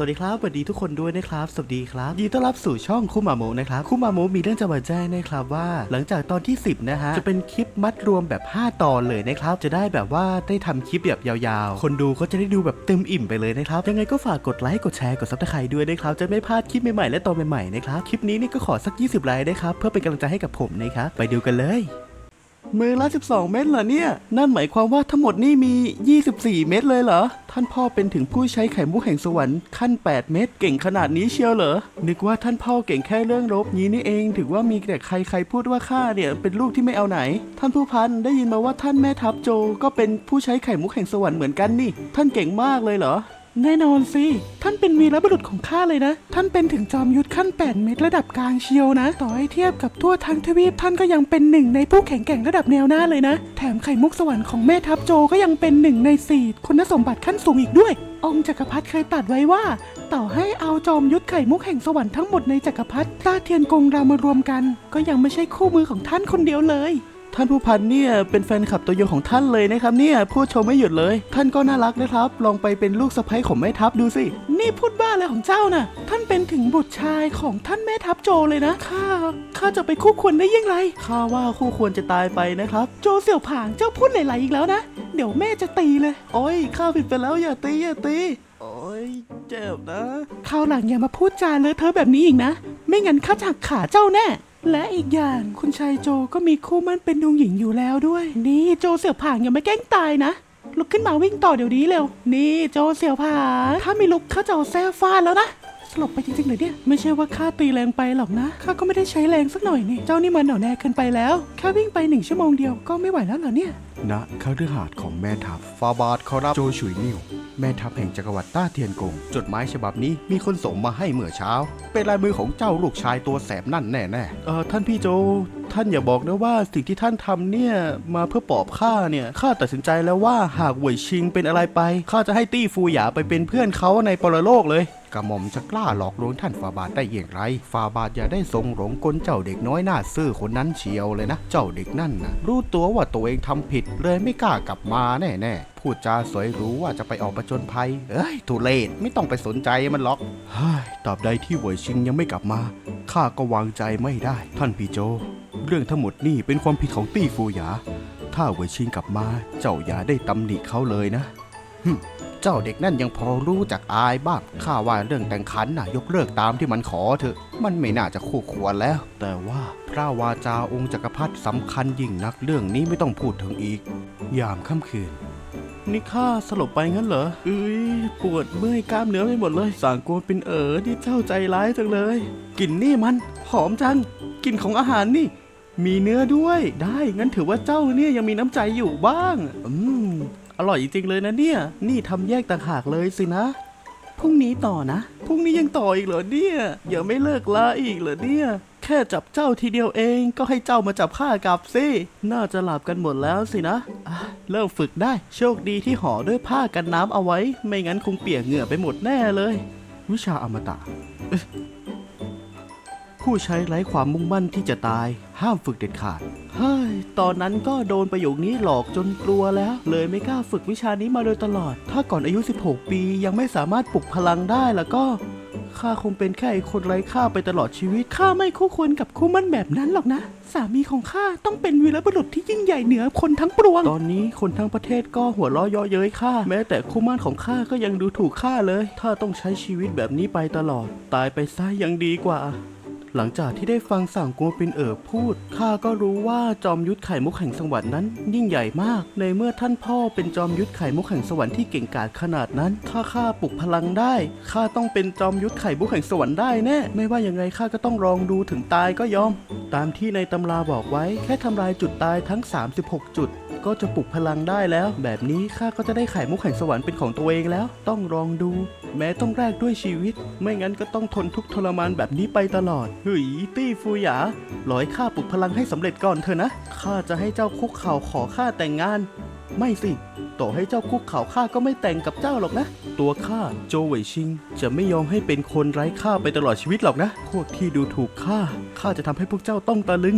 วัสดีครับสวัสดีทุกคนด้วยนะครับ สวัสดีครับยินดีต้อนรับสู่ช่องคุมาโมนะครับคุมาโมมีเรื่องจะมาแจ้งนะครับว่า หลังจากตอนที่ 10 นะฮะ จะเป็นคลิปมัดรวมแบบ 5 ตอนเลยนะครับ จะได้แบบว่าได้ทำคลิปแบบยาวๆ คนดูก็จะได้ดูแบบเต็มอิ่มไปเลยนะครับ ยังไงก็ฝากกดไลค์ กดแชร์ กดซับสไครต์ด้วยนะครับ จะไม่พลาดคลิปใหม่ๆ และตอนใหม่ๆ นะครับ คลิปนี้นี่ก็ขอสัก 20 ไลค์นะครับ เพื่อเป็นกำลังใจให้กับผมนะครับ ไปดูกันเลย มือละ 12 เม็ดเหรอเนี่ย นั่นหมายความว่าทั้งหมดนี่มี 24 เม็ดเลยเหรอ ท่านพ่อเป็นถึงผู้ใช้ไข่มุกแห่งสวรรค์ขั้น 8 เม็ดเก่งขนาดนี้เชียวเหรอ นึกว่าท่านพ่อเก่งแค่เรื่องรบนี้นี่เอง ถือว่ามีแต่ใครใครพูดว่าข้าเนี่ยเป็นลูกที่ไม่เอาไหน ท่านผู้พันได้ยินมาว่าท่านแม่ทัพโจก็เป็นผู้ใช้ไข่มุกแห่งสวรรค์เหมือนกันนี่ ท่านเก่งมากเลยเหรอ แน่นอนสิ ท่านเป็นวีรบุรุษของข้าเลยนะ ท่านเป็นถึงจอมยุทธขั้น 8 เมตรระดับกลางเชียวนะ ต่อให้เทียบกับทั่วทั้งทวีปท่านก็ยังเป็นหนึ่งในผู้แข็งแกร่งระดับแนวหน้าเลยนะ แถมไข่มุกสวรรค์ของแม่ทัพโจก็ยังเป็นหนึ่งในสี่คุณสมบัติขั้นสูงอีกด้วย องค์จักรพรรดิเคยตัดไว้ว่า ต่อให้เอาจอมยุทธไข่มุกแห่งสวรรค์ทั้งหมดในจักรพรรดิตาเทียนกงเรามารวมกัน ก็ยังไม่ใช่คู่มือของท่านคนเดียวเลย ท่านผู้พันเนี่ยเป็นแฟนคลับตัวยงของท่านเลยนะครับเนี่ยพูดชมไม่หยุดเลย ท่านก็น่ารักนะครับ ลองไปเป็นลูกสะใภ้ของแม่ทัพดูสิ นี่พูดบ้าอะไรของเจ้าน่ะ ท่านเป็นถึงบุตรชายของท่านแม่ทัพโจเลยนะข้าข้าจะไปคู่ควรได้ยังไงข้าว่าคู่ควรจะตายไปนะครับ โจเสี่ยวผางเจ้าพูดหลๆอีกแล้วนะ เดี๋ยวแม่จะตีเลย โอ้ยข้าผิดไปแล้วอย่าตีอย่าตีโอ้ยเจ็บนะคราวหลังอย่ามาพูดจาเลอะเทอะแบบนี้อีกนะ ไม่งั้นข้าจะหักขาเจ้าแน่ และอีกอย่างคุณชายโจก็มีคู่มั่นเป็นดวงหญิงอยู่แล้วด้วย นี่โจเสี่ยวผางอย่ามาแกล้งตายนะลุกขึ้นมาวิ่งต่อเดี๋ยวนี้เร็ว นี่โจเสี่ยวผางถ้าไม่ลุกเขาจะเอาแซ่ฟาดแล้วนะ สลบไปจริงๆเลยเนี่ย ไม่ใช่ว่าข้าตีแรงไปหรอกนะ ข้าก็ไม่ได้ใช้แรงสักหน่อยนี่ เจ้านี่มันหน่อแน่เกินไปแล้วแค่วิ่งไปหนึ่งชั่วโมงเดียวก็ไม่ไหวแล้วเหรอเนี่ยณคฤหาสน์ของแม่ทัพฟาบาทขอรับโจฉุยนิวแม่ทัพแห่งจักรวรรดิต้าเทียนกง จดหมายฉบับนี้มีคนส่งมาให้เมื่อเช้า เป็นลายมือของเจ้าลูกชายตัวแสบนั่นแน่แน่เออท่านพี่โจ ท่านอย่าบอกนะว่าสิ่งที่ท่านทำเนี่ยมาเพื่อปอบข้าเนี่ยข้าตัดสินใจแล้วว่าหากเหวยชิงเป็นอะไรไปข้าจะให้ตี้ฟูหยาไปเป็นเพื่อนเขาในปรโลกเลยกระหม่อมจะกล้าหลอกลวงท่านฟาบาทได้อย่างไรฟาบาทอย่าได้ทรงหลงกลเจ้าเด็กน้อยหน้าซื่อคนนั้นเชียวเลยนะ เจ้าเด็กนั่นนะรู้ตัวว่าตัวเองทำผิดเลยไม่กล้ากลับมาแน่ๆพูดจาสวยหรู้ว่าจะไปออกประจนภัย เอ้ยทุเลศไม่ต้องไปสนใจมันหรอกเฮ้ยตราบใดที่หวยชิงยังไม่กลับมาข้าก็วางใจไม่ได้ ท่านพี่โจ เรื่องทั้งหมดนี่เป็นความผิดของตี้ฟูหยา ถ้าเวยชิงกลับมา เจ้าอย่าได้ตำหนิเขาเลยนะเจ้าเด็กนั่นยังพอรู้จักอายบ้าง ข้าว่าเรื่องแต่งขันน่ะยกเลิกตามที่มันขอเถอะ มันไม่น่าจะคู่ควรแล้ว แต่ว่าพระวาจาองค์จักรพรรดิสำคัญยิ่งนักเรื่องนี้ไม่ต้องพูดถึงอีก ยามค่ำคืน นี่ข้าสลบไปงั้นเหรอเอ้ยปวดเมื่อยกล้ามเนื้อไปหมดเลย สางกลัวเป็นเอ๋อที่เจ้าใจร้ายจังเลย กลิ่นนี่มัน หอมจัง กลิ่นของอาหารนี่ มีเนื้อด้วย ได้งั้นถือว่าเจ้าเนี่ยยังมีน้ำใจอยู่บ้าง อืม อร่อยจริงๆเลยนะเนี่ย นี่ทำแยกต่างหากเลยสินะพรุ่งนี้ต่อนะ พรุ่งนี้ยังต่ออีกเหรอเนี่ยอย่าไม่เลิกลาอีกเหรอเนี่ย แค่จับเจ้าทีเดียวเองก็ให้เจ้ามาจับข้ากลับสิ น่าจะหลับกันหมดแล้วสินะะเริ่มฝึกได้ โชคดีที่ห่อด้วยผ้ากันน้ำเอาไว้ ไม่งั้นคงเปียกเหงื่อไปหมดแน่เลย วิชาอมตะ ผู้ใช้ไร้ความมุ่งมั่นที่จะตาย ห้ามฝึกเด็ดขาด เฮ้ย ตอนนั้นก็โดนประโยคนี้หลอกจนกลัวแล้ว เลยไม่กล้าฝึกวิชานี้มาโดยตลอด ถ้าก่อนอายุ 16 ปียังไม่สามารถปลุกพลังได้แล้วก็ข้าคงเป็นแค่ไอ้คนไร้ค่าไปตลอดชีวิต ข้าไม่คู่ควรกับคู่มั่นแบบนั้นหรอกนะ สามีของข้าต้องเป็นวีรบุรุษที่ยิ่งใหญ่เหนือคนทั้งปวง ตอนนี้คนทั้งประเทศก็หัวเราะเยาะเย้ยข้า แม้แต่คู่มั่นของข้าก็ยังดูถูกข้าเลย ถ้าต้องใช้ชีวิตแบบนี้ไปตลอด ตายไปซะยังดีกว่า หลังจากที่ได้ฟังสั่งกัวปินเอ๋อพูดข้าก็รู้ว่าจอมยุทธไข่มุกแห่งสวรรค์นั้น ยิ่งใหญ่มาก ในเมื่อท่านพ่อเป็นจอมยุทธไข่มุกแห่งสวรรค์ที่เก่งกาจขนาดนั้นถ้าข้าปลุกพลังได้ข้าต้องเป็นจอมยุทธไข่มุกแห่งสวรรค์ได้แน่ไม่ว่าอยังไงข้าก็ต้องลองดูถึงตายก็ยอม ตามที่ในตำราบอกไว้แค่ทำลายจุดตายทั้ง 36 จุด ก็จะปลุกพลังได้แล้ว แบบนี้ข้าก็จะได้ไข่มุกแห่งสวรรค์เป็นของตัวเองแล้ว ต้องลองดู แม้ต้องแลกด้วยชีวิต ไม่งั้นก็ต้องทนทุกข์ทรมานแบบนี้ไปตลอดเฮ้ยตี้ฟูหยาร้อยข้าปลุกพลังให้สำเร็จก่อนเถอะนะข้าจะให้เจ้าคุกเข่าขอข้าแต่งงาน ไม่สิต่อให้เจ้าคุกเข่าข้าก็ไม่แต่งกับเจ้าหรอกนะ ตัวข้าโจวเหวยชิง จะไม่ยอมให้เป็นคนไร้ค่าไปตลอดชีวิตหรอกนะ พวกที่ดูถูกข้าข้าจะทำให้พวกเจ้าต้องตะลึง